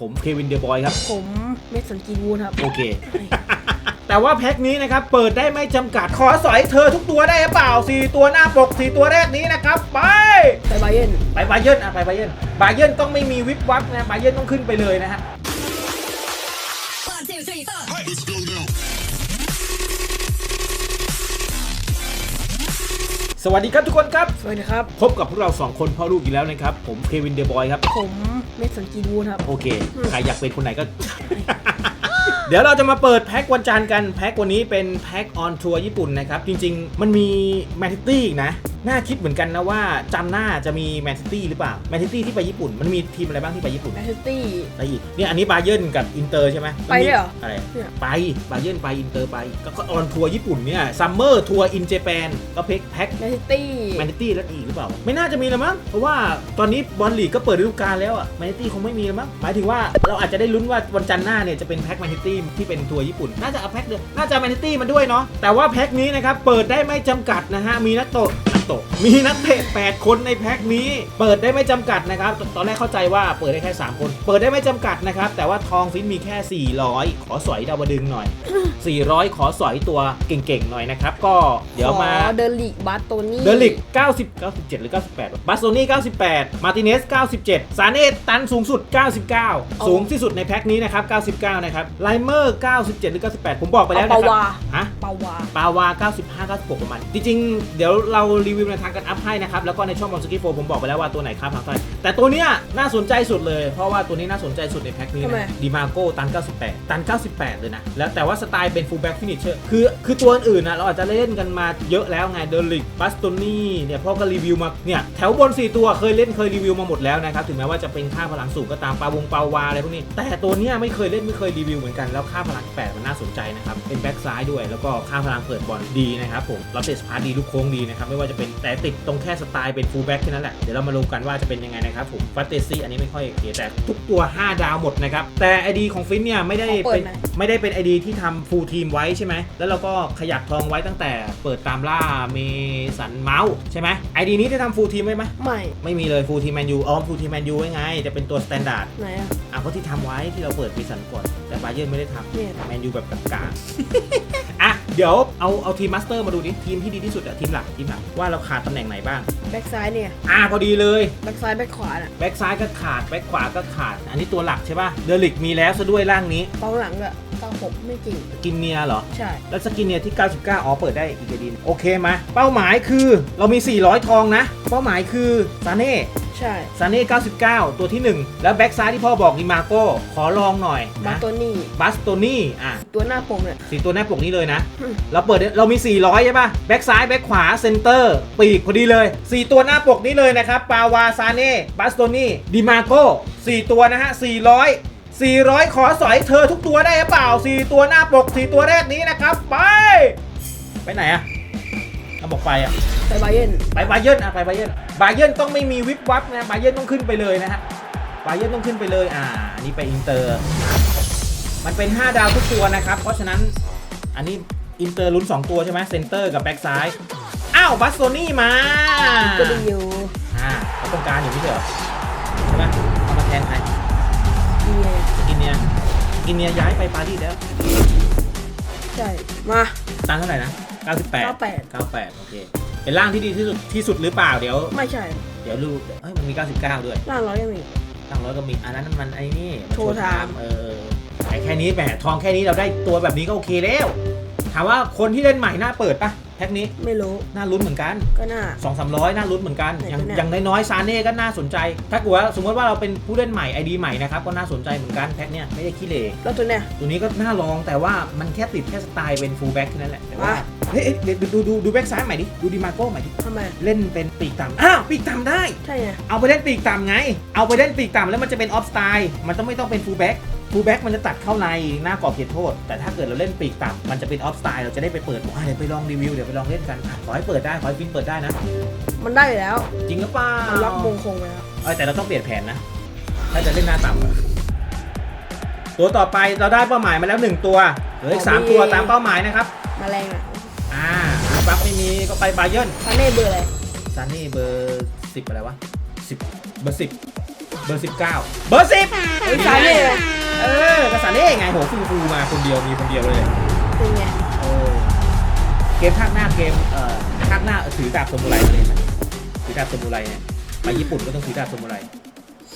ผมเควินเดอะบอยครับ ผมเมสันกีวูดครับ โอเค แต่ว่าแพ็คนี้นะครับ เปิดได้ไม่จำกัด ขอสอยเธอทุกตัวได้หรือเปล่า 4 ตัวหน้าปก 4 ตัวแรกนี้นะครับ ไป ไปไบเยร์นไปบาเยิร์นอะไปบาเยิร์นบาเยิร์นต้องไม่มีวิบวับนะบาเยิร์นต้องขึ้นไปเลยนะฮะ One, two, three, four. Let's go now. สวัสดีครับทุกคนครับ สวัสดีครับ พบกับพวกเรา 2 คนพ่อลูกอีกแล้วนะครับ ผมเควินเดอะบอยครับ ผมเมสันกีวูดครับ โอเค ใครอยากเป็นคนไหนก็ เดี๋ยวเราจะมาเปิดแพ็กวันจันทร์กัน แพ็กวันนี้เป็นแพ็กออนทัวร์ญี่ปุ่นนะครับ จริง ๆ มันมีแมน c ิตี้อีกนะน่าคิดเหมือนกันนะว่าจันทร์หน้าจะมีแมน c ิตี้หรือเปล่าแมน c ิตี้ที่ไปญี่ปุ่นมันมีทีมอะไรบ้างที่ไปญี่ปุ่นแมนซิตี้อะไรอีกเนี่ยอันนี้บาเยิร์นกับอินเตอร์ใช่ไหมไปด้วยเหรออะไรเนี่ย ไปบาเยิร์นไปอินเตอร์ไปก็ก็ออนทัวร์ญี่ปุ่นเนี่ยซัมเมอร์ทัวร์อินเจแปนก็เพ็กแพ็กแมนซิตี้ แมนซิตี้แล้วอีกหรือเปล่า ไม่น่าจะมีแล้วมั้งเพราะว่าตอนนี้บอลลีกก็เปิดฤดูกาลแล้วอะแมนซิตี้คงไม่มีแล้วมั้งหมายถึงว่าเราอาจจะได้ลุ้นว่าวันจันทร์หน้าเนี่ยจะเป็นแพ็กแมนซิตี้ที่เป็นทัวร์ญี่ปุ่นน่าจะเอาแพ็กเดียวน่าจะแมนซิตี้มาด้วยเนาะแต่ว่าแพ็กนี้นะครับเปิดได้ไม่จำกัดนะฮะมีนักโตะนัก โตะมีนักเตะ8คนในแพ็กนี้ เปิดได้ไม่จำกัดนะครับ ตอนแรกเข้าใจว่าเปิดได้แค่ 3 คน เปิดได้ไม่จำกัดนะครับ แต่ว่าทองฟินมีแค่ 400 ขอสอยดาวดึงหน่อย 400 ขอสอยตัวเก่งๆหน่อยนะครับ ก็เดี๋ยวมาขอเดอลิกบาโตนี่เดลิก90 97 หรือ 98 บาสโซนี่ 98 มาติเนส 97 ซาเน่ตันสูงสุด 99 สูงที่สุดในแพ็คนี้นะครับ 99 นะครับ ไลเมอร์ 97 หรือ 98 ผมบอกไปแล้วนะคปารับวาฮะปาวาปาวา 95 96 ประมาณ จริงๆ เดี๋ยวเรารีวิวในทางกันอัพให้นะครับ แล้วก็ในช่องบอลสกีโฟผมบอกไปแล้วว่าตัวไหนค่าพังเท่าไหร่แต่ตัวเนี้ยน่าสนใจสุดเลย เพราะว่าตัวนี้น่าสนใจสุดในแพ็คนี้ทำไม นะดีมาโก้ตัน 98 ตัน 98 เลยนะ แล้วแต่ว่าสไตล์เป็นฟูลแบ็กฟินิชเชอร์คือคือตัวอื่นนะเราอาจจะเล่นกันมาเยอะแล้วไงเดลิกบัสโตนี่เนี่ยพ่อก็รีวิวมาเนี่ยแถวบน 4 ตัวเคยเล่นเคยรีวิวมาหมดแล้วนะครับ ถึงแม้ว่าจะเป็นค่าพลังสูงก็ตามปาวงปาวาอะไรพวกนี้ แต่ตัวเนี้ยไม่เคยเล่นไม่เคยรีวิวเหมือนกันแล้วค่าพลัง 8 มันน่าสนใจนะครับเป็นแบ็กซ้ายด้วยแล้วก็ค่าพลังเปิดบอลดีนะครับผมรับเตะสพาร์ตดีลูกโค้งดีนะครับไม่ว่าจะเป็นแต่ติดตรงแค่สไตล์เป็นฟูลแบ็กแค่นั้นแหละ เดี๋ยวเรามาดูกันว่าจะเป็นยังไงนะครับผมฟัตเตซี่อันนี้ไม่ค่อยโอเคแต่ทุกตัว 5 ดาวหมดนะครับ แต่ไอดีของฟินเนี่ยไม่ได้ขอเปิเป็ดนหน่อยไม่ได้เป็นไอดีที่ทำฟูลทีมไว้ใช่ไหมแล้วเราก็ขยักทองไว้ตั้งแต่เปิดตามล่าเมสันเมาส์ใช่ไหมไอดีนี้ได้ทำฟูลทีมไว้ไหมไม่ ไม่มีเลยฟูลทีมแมนยูอ๋อฟูลทีมแมนยูไว้ไง จะเป็นตัวสแตนดาร์ดไหนอะอะก็ที่ทำไว้ที่เราเปิดเมสันก่อนแต่บาเยิร์นไม่ได้ทเนี่ยำแมนยูแบบกลางๆอะ เดี๋ยวเอาเอาทีมมาสเตอร์มาดูดิทีมที่ดีที่สุดอะทีมหลักทีมหลักว่าเราขาดตำแหน่งไหนบ้าง แบ็กซ้ายเนี่ย อะพอดีเลย แบ็กซ้ายแบ็กขวาน่ะแบ็กซ้ายก็ขาดแบ็กขวาก็ขาด อันนี้ตัวหลักใช่ป่ะเดลิกมีแล้วซะด้วยร่างนี้กองหลังอะเก้าหกไม่จริง กินเนียเหรอ ใช่ แล้วสกินเนี่ยที่ 99 อ๋อ เปิดได้อีกเดีนโอเคมา เป้าหมายคือเรามี 400 ทองนะ เป้าหมายคือซาเน่ ใช่ซาเน่99 ตัวที่ 1 แล้วแบ็กซ้ายที่พ่อบอกดิมาโก้ ขอลองหน่อยบานะโตนี่บัสโตนี่อะตัวหน้าปกเนี่ย สีตัวหน้าปกนี้เลยนะ อืม เราเปิดเรามี 400 ใช่ป่ะแบ็กซ้าย แบ็กขวา เซนเตอร์ ปีกพอดีเลย 4 ตัวหน้าปกนี้เลยนะครับ ปาวา ซาเน่ บัสโตนี่ ดิมาโก้4ตัวนะฮะ 400 400 ขอสอยเธอทุกตัวได้หรือเปล่า 4 ตัวหน้าปก 4 ตัวแรกนี้นะครับ ไป ไปไหนอะเรา บอกไปอะไปไบเยร์นไปบาเยิร์นอะไปบาเยิร์นบาเยิร์นต้องไม่มีวิบวับนะบาเยิร์นต้องขึ้นไปเลยนะฮะบาเยิร์นต้องขึ้นไปเลยอ่าอันนี้ไปอินเตอร์ มันเป็น 5 ดาวทุกตัวนะครับ เพราะฉะนั้นอันนี้อินเตอร์ลุ้น2 ตัวใช่ไหมเซนเตอร์กับแบ็กซ้ายอ้าวบัสโซนี่มาก็ดีอยู่อ่าเขาต้องการอยู่ไม่ใช่เหรอใช่ไหมเอามาแทนใครดีไงสกินเนียสกินเนียย้ายไปปารีสแล้วใช่มาตังค์เท่าไหร่นะ 98 98 98 โอเค เป็นร่างที่ดีที่สุดที่สุดหรือเปล่าเดี๋ยว ไม่ใช่เดี๋ยวรู้เฮ้ยมันมี 99 ด้วยล่างร้อยยังมีตั้งร้อยก็มีอันนั้นมันไอ้นี่มันโชว์ไทม์ เออไอ้แค่นี้แหมทองแค่นี้เราได้ตัวแบบนี้ก็โอเคแล้ว ถามว่าคนที่เล่นใหม่น่าเปิดปะ แพ็คนี้ไม่รู้ น่าลุ้นเหมือนกันก็น่า 2 3 0 0น่าลุ้นเหมือนกันไหนอย่างก็น่าอย่างน้อยๆซาเน่ก็น่าสนใจ ถ้าเกิดว่าสมมติว่าเราเป็นผู้เล่นใหม่ไอดีใหม่นะครับก็น่าสนใจเหมือนกันแพ็คเนี้ยไม่ได้ขี้เหร่แล้วตัวเนี่ยตัวนี้ก็น่าลองแต่ว่ามันแค่ติดแค่สไตล์เป็นฟูลแบ็กแค่นั้นแหละแต่ว่าอะเฮ้ยเอ๊ะเดี๋ยวดูดูดูแบ็กซ้ายใหม่ดิดูดิมาโก้ใหม่ดิทำไม เล่นเป็นปีกต่ำอ้าวปีกต่ำได้ ใช่ไงเอาไปเล่นปีกต่ำไง เอาไปเล่นปีกต่ำแล้วมันจะเป็นออฟสไตล์มันต้องไม่ต้องเป็นฟูลแบ็ก ฟูลแบ็กมันจะตัดเข้าในหน้ากรอบเขตโทษ แต่ถ้าเกิดเราเล่นปีกต่ำมันจะเป็นออฟสไตล์เราจะได้ไปเปิดบอกว่าเดี๋ยวไปลองรีวิวเดี๋ยวไปลองเล่นกันอะขอให้เปิดได้ขอให้ฟินเปิดได้นะ มันได้อยู่แล้ว จริงหรือเปล่ามันล็อกมงคงไปแล้วเออแต่เราต้องเปลี่ยนแผนนะ ถ้าจะเล่นหน้าต่ำอะตัวต่อไปเราได้เป้าหมายมาแล้วหนึ่งตัวเหลืออีกสามตัวตามเป้าหมายนะครับ มาแรงอะอ่าบัฟไม่มีก็ไปบาเยิร์นซาเน่เบอร์อะไรซันนี่เบอร์สิบอะไรวะสิบเบอร์สิบเบบอร์สิบเก้าเบอร์สิบ เฮ้ยซาเน่ไง เออกระสาเน่ไงโหฟูฟูมาคนเดียวมีคนเดียวเลยเป็นไงเออเกมภาคหน้าเกมเอ่อภาคหน้าถือดาบสมุไรมาเลยไหมถือดาบสมุไรเนี่ยไปญี่ปุ่นก็ต้องถือดาบสมุไร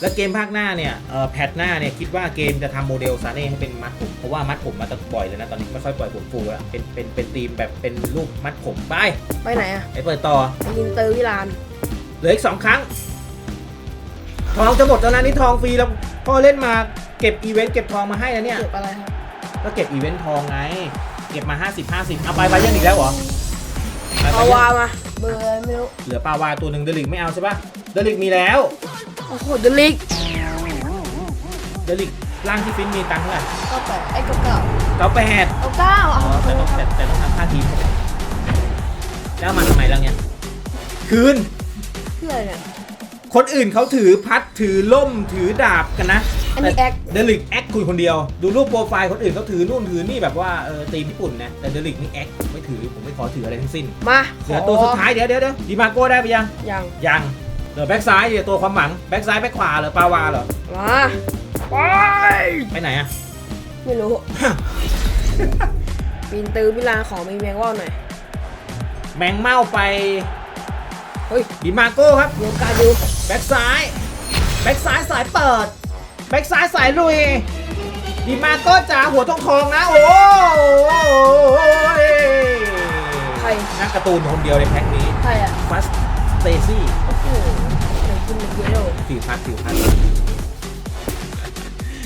แล้วเกมภาคหน้าเนี่ยเอ่อแพทหน้าเนี่ยคิดว่าเกมจะทำโมเดลซาเน่ให้เป็นมัดผมเพราะว่ามัดผมมาตะบ่อยเลยนะตอนนี้ไม่ค่อยปล่อยผมฟูแล้วเป็นเป็นเป็นธีมแบบเป็นรูปมัดผมไปไปไหนอะไปเปิดต่อไปยินเตอร์วิลานเหลืออีกสองครั้ง ทองจะหมดแล้วนะนี่ทองฟรีแล้วพ่อเล่นมา เก็บอีเวนต์เก็บทองมาให้นะเนี่ย เก็บอะไรครับ ก็เก็บอีเวนต์ทองไง เก็บมา 50 50 เอาไปไปยังอีกแล้วเหรอไปไปเอายังวามา เบอร์อะไรไม่รู้เหลือปลาวาตัวหนึ่งเดลิกไม่เอาใช่ปะเดลิกมีแล้ว โอ้โหเดลิกเดลิกร่างที่ฟินมีตังค์เท่าไหร่ก็แปดไอ้เก้าเก้าเก้าแปดเก้าเก้าอ๋เอาอแต่ต้องแต่แต่ต้องทำค่าทีมแล้วเอามาทำไมแล้วเนี่ยคืน เพื่ออะไรเนี่ยคนอื่นเขาถือพัดถือล่มถือดาบกันนะ อันนี้แอคเดลิกแอคคุยคนเดียว ดูรูปโปรไฟล์คนอื่นเขาถือนู่นถือนี่แบบว่าเออตีมญี่ปุ่นนะ แต่เดลิกนี่แอคไม่ถือผมไม่ขอถืออะไรทั้งสิ้นมาเหลือตัวสุดท้ายเดี๋ยวเดี๋ยวเดี๋ยวดีมาโก้ได้ไปยัง ยัง ยัง เหลือแบ็กซ้ายเดี๋ยวตัวความหวัง แบ็กซ้ายแบ็กขวาเหรอปาวาเหรอ มาไปไปไหนอะไม่รู้ยินเตอร์วิลานของมีแมงว่าวหน่อย แมงเม่าไป เฮ้ยดีมาโก้ครับเดี๋ยวการดูแบ็กซ้าย แบ็กซ้ายสายเปิดแบ็กซ้ายสายลุยดีมาโก้จ๋าหัวทองทองๆนะ โอ้ยใครนักการ์ตูนคนเดียวในแพ็คนี้ใครอะฟัสสเตซี่โอ้โหไหนกินเมื่อกี้เดียวสิวพัดสิวพัด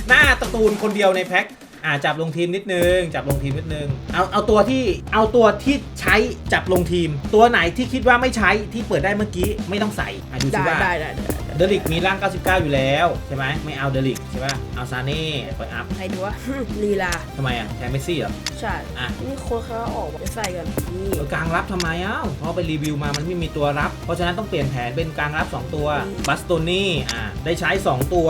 หน้าตระตูนคนเดียวในแพ็คอ่าจับลงทีมนิดนึง จับลงทีมนิดนึง เอาเอาตัวที่เอาตัวที่ใช้จับลงทีม ตัวไหนที่คิดว่าไม่ใช้ที่เปิดได้เมื่อกี้ไม่ต้องใส่อะดูสิได้ว่าได้ได้ได้ เดลิกมีร่าง 99 อยู่แล้วใช่ไหมไม่เอาเดลิกใช่ป่ะเอาซาเน่ไปอัพใครดูวะ ลีลาทำไมอะแทนเมสซี่เหรอ ใช่อะ นี่โค้ดเขาออกจะใส่กันนี่เออกลางรับทำไมเอ้าเพราะไปรีวิวมามันไม่มีตัวรับ เพราะฉะนั้นต้องเปลี่ยนแผนเป็นกลางรับ 2 ตัวบัสโตนี่อ่าได้ใช้ 2 ตัว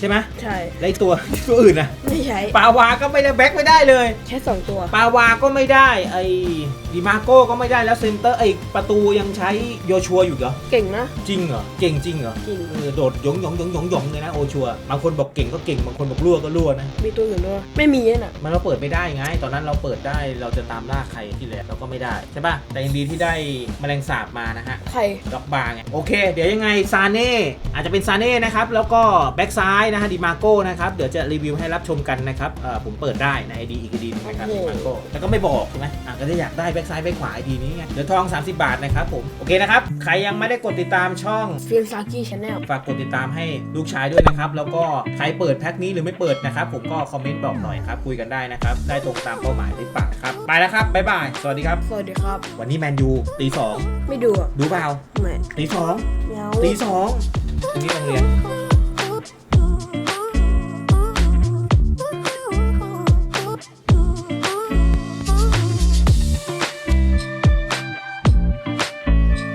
ใช่ไหมใช่ได้ตัว ตัวอื่นนะไม่ใช้ปาวาก็ไม่ได้แบ็คไม่ได้เลยแค่สองตัว ปาวาก็ไม่ได้ไอ้ดิมาโก้ก็ไม่ได้แล้วเซนเตอร์ไอ้ประตูยังใช้โยชัวอยู่เหรอเก่งนะ จริงเหรอเก่งจริงเหรอจริง เออโดดหยงหยงหยงหยงหยงเลยนะโอชัวบางคนบอกเก่งก็เก่งบางคนบอกรั่วก็รั่วนะ มีตัวอื่นด้วย ไม่มีน่ะ มันเราเปิดไม่ได้ไง ตอนนั้นเราเปิดได้เราจะตามล่าใครที่เหลือเราก็ไม่ได้ใช่ป่ะ แต่ยังดีที่ได้แมลงสาบมานะฮะ ใคร ด็อกบาร์ไงโอเค เดี๋ยวยังไงซาเน่อาจจะเป็นซาเน่นะครับ แล้วก็แบ็กซ้ายนะฮะดิมาโก้นะครับ เดี๋ยวจะรีวิวให้รับชมกันนะครับเออผมเปิดได้ในไอดีอีกไอดีนึงนะครับดิมาโก้แต่ก็ไม่บอกใช่ไหมอะก็จะอยากได้แบ็กซ้ายแบ็กขวาไอดีนี้ไงเดี๋ยวทอง 30 บาทนะครับผมโอเคนะครับใครยังไม่ได้กดติดตามช่องเฟียนซากิชาแนล ฝากกดติดตามให้ลูกชายด้วยนะครับ แล้วก็ใครเปิดแพ็คนี้หรือไม่เปิดนะครับ ผมก็คอมเมนต์บอกหน่อยครับ คุยกันได้นะครับ ได้ตรงตามเป้าหมายหรือเปล่าครับ ไปแล้วครับ บ๊ายบาย สวัสดีครับ สวัสดีครับ วันนี้แมนยูตีสองไม่ดูอะดูเปล่าไม่ตีสองไม่เอา ตีสองตรงนี้โรงเรียน